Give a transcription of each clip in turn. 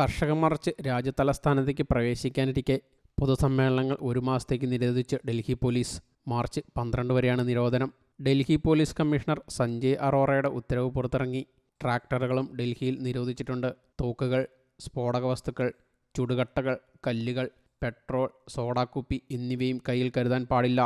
കർഷക മാർച്ച് രാജ്യതലസ്ഥാനത്തേക്ക് പ്രവേശിക്കാനിരിക്കെ പൊതുസമ്മേളനങ്ങൾ ഒരു മാസത്തേക്ക് നിരോധിച്ച് ഡൽഹി പോലീസ് മാർച്ച് പന്ത്രണ്ട് വരെയാണ് നിരോധനം. ഡൽഹി പോലീസ് കമ്മീഷണർ സഞ്ജയ് അറോറയുടെ ഉത്തരവ് പുറത്തിറങ്ങി. ട്രാക്ടറുകളും ഡൽഹിയിൽ നിരോധിച്ചിട്ടുണ്ട്. തോക്കുകൾ സ്ഫോടക വസ്തുക്കൾ ചുടുകട്ടകൾ കല്ലുകൾ പെട്രോൾ സോഡാക്കുപ്പി എന്നിവയും കയ്യിൽ കരുതാൻ പാടില്ല.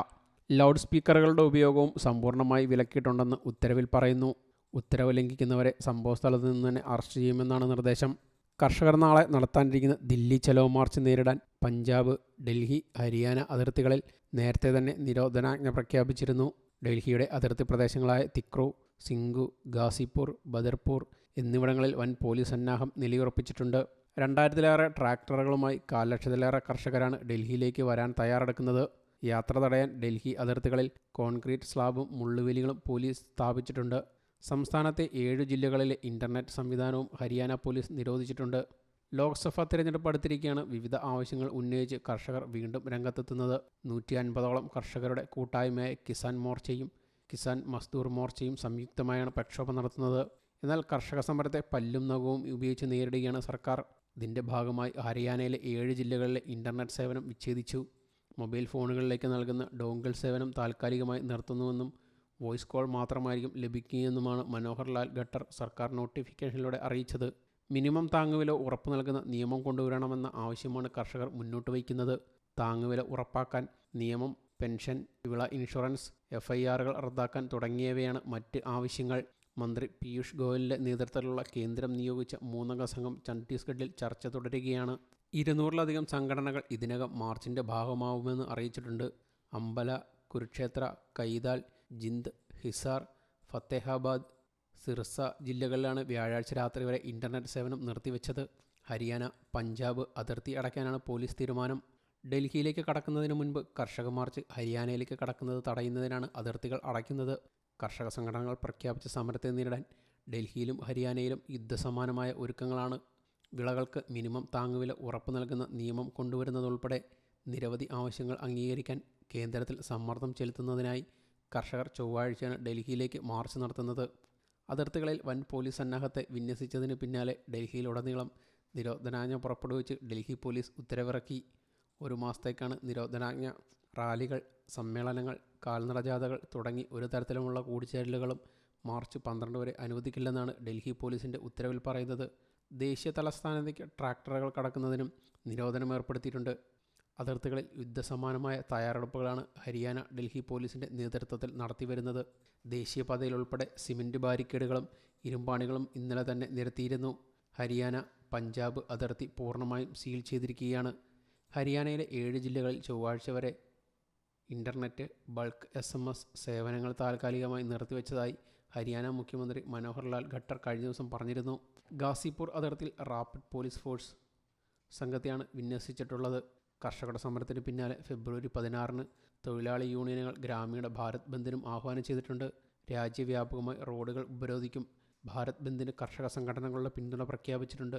ലൗഡ് സ്പീക്കറുകളുടെ ഉപയോഗവും സമ്പൂർണമായി വിലക്കിയിട്ടുണ്ടെന്ന് ഉത്തരവിൽ പറയുന്നു. ഉത്തരവ് ലംഘിക്കുന്നവരെ സംഭവസ്ഥലത്ത് നിന്ന് തന്നെ അറസ്റ്റ് ചെയ്യുമെന്നാണ് നിർദ്ദേശം. കർഷകർ നാളെ നടത്താനിരിക്കുന്ന ദില്ലി ചലോ മാർച്ച് നേരിടാൻ പഞ്ചാബ് ഡൽഹി ഹരിയാന അതിർത്തികളിൽ നേരത്തെ തന്നെ നിരോധനാജ്ഞ പ്രഖ്യാപിച്ചിരുന്നു. ഡൽഹിയുടെ അതിർത്തി പ്രദേശങ്ങളായ തിക്രു സിംഗു ഗാസിപൂർ ബദർപൂർ എന്നിവിടങ്ങളിൽ വൻ പോലീസ് സന്നാഹം നിലയുറപ്പിച്ചിട്ടുണ്ട്. രണ്ടായിരത്തിലേറെ ട്രാക്ടറുകളുമായി കാൽ ലക്ഷത്തിലേറെ കർഷകരാണ് ഡൽഹിയിലേക്ക് വരാൻ തയ്യാറെടുക്കുന്നത്. യാത്ര തടയാൻ ഡൽഹി അതിർത്തികളിൽ കോൺക്രീറ്റ് സ്ലാബും മുള്ളുവേലികളും പോലീസ് സ്ഥാപിച്ചിട്ടുണ്ട്. സംസ്ഥാനത്തെ ഏഴ് ജില്ലകളിലെ ഇന്റർനെറ്റ് സംവിധാനവും ഹരിയാന പോലീസ് നിരോധിച്ചിട്ടുണ്ട്. ലോക്സഭാ തിരഞ്ഞെടുപ്പ് അടുത്തിരിക്കെയാണ് വിവിധ ആവശ്യങ്ങൾ ഉന്നയിച്ച് കർഷകർ വീണ്ടും രംഗത്തെത്തുന്നത്. നൂറ്റി അൻപതോളം കർഷകരുടെ കൂട്ടായ്മയായ കിസാൻ മോർച്ചയും കിസാൻ മസ്ദൂർ മോർച്ചയും സംയുക്തമായാണ് പ്രക്ഷോഭം നടത്തുന്നത്. എന്നാൽ കർഷക സമരത്തെ പല്ലും നഖവും ഉപയോഗിച്ച് നേരിടുകയാണ് സർക്കാർ. ഇതിന്റെ ഭാഗമായി ഹരിയാനയിലെ ഏഴ് ജില്ലകളിലെ ഇന്റർനെറ്റ് സേവനം വിച്ഛേദിച്ചു. മൊബൈൽ ഫോണുകളിലേക്ക് നൽകുന്ന ഡോങ്കിൾ സേവനം താൽക്കാലികമായി നിർത്തുന്നുവെന്നും വോയിസ് കോൾ മാത്രമായിരിക്കും ലഭിക്കുകയെന്നുമാണ് മനോഹർ ലാൽ ഖട്ടർ സർക്കാർ നോട്ടിഫിക്കേഷനിലൂടെ അറിയിച്ചത്. മിനിമം താങ്ങുവില ഉറപ്പു നൽകുന്ന നിയമം കൊണ്ടുവരണമെന്ന ആവശ്യമാണ് കർഷകർ മുന്നോട്ട് വയ്ക്കുന്നത്. താങ്ങുവില ഉറപ്പാക്കാൻ നിയമം പെൻഷൻ വിള ഇൻഷുറൻസ് എഫ് ഐ ആറുകൾ റദ്ദാക്കാൻ തുടങ്ങിയവയാണ് മറ്റ് ആവശ്യങ്ങൾ. മന്ത്രി പീയൂഷ് ഗോയലിന്റെ നേതൃത്വത്തിലുള്ള കേന്ദ്രം നിയോഗിച്ച മൂന്നംഗ സംഘം ഛത്തീസ്ഗഡിൽ ചർച്ച തുടരുകയാണ്. ഇരുന്നൂറിലധികം സംഘടനകൾ ഇതിനകം മാർച്ചിന്റെ ഭാഗമാവുമെന്ന് അറിയിച്ചിട്ടുണ്ട്. അമ്പല കുരുക്ഷേത്ര കൈതാൽ ജിന്ദ് ഹിസാർ ഫത്തേഹാബാദ് സിർസ ജില്ലകളിലാണ് വ്യാഴാഴ്ച രാത്രി വരെ ഇന്റർനെറ്റ് സേവനം നിർത്തിവെച്ചത്. ഹരിയാന പഞ്ചാബ് അതിർത്തി അടയ്ക്കാനാണ് പോലീസ് തീരുമാനം. ഡൽഹിയിലേക്ക് കടക്കുന്നതിന് മുൻപ് കർഷക മാർച്ച് ഹരിയാനയിലേക്ക് കടക്കുന്നത് തടയുന്നതിനാണ് അതിർത്തികൾ അടയ്ക്കുന്നത്. കർഷക സംഘടനകൾ പ്രഖ്യാപിച്ച സമരത്തെ നേരിടാൻ ഡൽഹിയിലും ഹരിയാനയിലും യുദ്ധസമാനമായ ഒരുക്കങ്ങളാണ്. വിളകൾക്ക് മിനിമം താങ്ങുവില ഉറപ്പു നൽകുന്ന നിയമം കൊണ്ടുവരുന്നതുൾപ്പെടെ നിരവധി ആവശ്യങ്ങൾ അംഗീകരിക്കാൻ കേന്ദ്രത്തിൽ സമ്മർദ്ദം ചെലുത്തുന്നതിനായി കർഷകർ ചൊവ്വാഴ്ചയാണ് ഡൽഹിയിലേക്ക് മാർച്ച് നടത്തുന്നത്. അതിർത്തികളിൽ വൻ പോലീസ് സന്നാഹത്തെ വിന്യസിച്ചതിന് പിന്നാലെ ഡൽഹിയിലുടനീളം നിരോധനാജ്ഞ പുറപ്പെടുവിച്ച് ഡൽഹി പോലീസ് ഉത്തരവിറക്കി. ഒരു മാസത്തേക്കാണ് നിരോധനാജ്ഞ റാലികൾ സമ്മേളനങ്ങൾ കാൽനട ജാഥകൾ തുടങ്ങി ഒരു തരത്തിലുമുള്ള കൂടിച്ചേരലുകളും മാർച്ച് പന്ത്രണ്ട് വരെ അനുവദിക്കില്ലെന്നാണ് ഡൽഹി പോലീസിന്റെ ഉത്തരവിൽ പറയുന്നത്. ദേശീയ തലസ്ഥാനത്തേക്ക് ട്രാക്ടറുകൾ കടക്കുന്നതിനും നിരോധനം ഏർപ്പെടുത്തിയിട്ടുണ്ട്. അതിർത്തികളിൽ യുദ്ധസമാനമായ തയ്യാറെടുപ്പുകളാണ് ഹരിയാന ഡൽഹി പോലീസിന്റെ നേതൃത്വത്തിൽ നടത്തിവരുന്നത്. ദേശീയപാതയിൽ ഉൾപ്പെടെ സിമന്റ് ബാരിക്കേഡുകളും ഇരുമ്പാണികളും ഇന്നലെ തന്നെ നിരത്തിയിരുന്നു. ഹരിയാന പഞ്ചാബ് അതിർത്തി പൂർണമായും സീൽ ചെയ്തിരിക്കുകയാണ്. ഹരിയാനയിലെ ഏഴ് ജില്ലകളിൽ ചൊവ്വാഴ്ച വരെ internet bulk S M S സേവനങ്ങൾ താൽക്കാലികമായി നിർത്തിവെച്ചതായി ഹരിയാന മുഖ്യമന്ത്രി മനോഹർ ലാൽ ഖട്ടർ കഴിഞ്ഞ ദിവസം പറഞ്ഞിരുന്നു. ഗാസിപൂർ അതിർത്തിയിൽ റാപ്പിഡ് പോലീസ് ഫോഴ്സ് സംഘത്തെയാണ് വിന്യസിച്ചിട്ടുള്ളത്. കർഷകരുടെ സമരത്തിന് പിന്നാലെ ഫെബ്രുവരി പതിനാറിന് തൊഴിലാളി യൂണിയനുകൾ ഗ്രാമീണ ഭാരത് ബന്ദിനും ആഹ്വാനം ചെയ്തിട്ടുണ്ട്. രാജ്യവ്യാപകമായി റോഡുകൾ ഉപരോധിക്കും. ഭാരത് ബന്ദിന് കർഷക സംഘടനകളുടെ പിന്തുണ പ്രഖ്യാപിച്ചിട്ടുണ്ട്.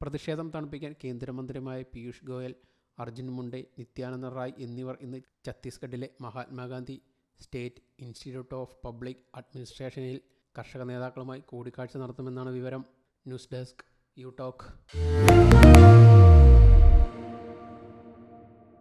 പ്രതിഷേധം തണുപ്പിക്കാൻ കേന്ദ്രമന്ത്രിമാരായ പീയൂഷ് ഗോയൽ അർജുൻ മുണ്ടെ നിത്യാനന്ദ റായ് എന്നിവർ ഇന്ന് ഛത്തീസ്ഗഡിലെ Mahatma Gandhi state institute of public അഡ്മിനിസ്ട്രേഷനിൽ കർഷക നേതാക്കളുമായി കൂടിക്കാഴ്ച നടത്തുമെന്നാണ് വിവരം. News desk you talk.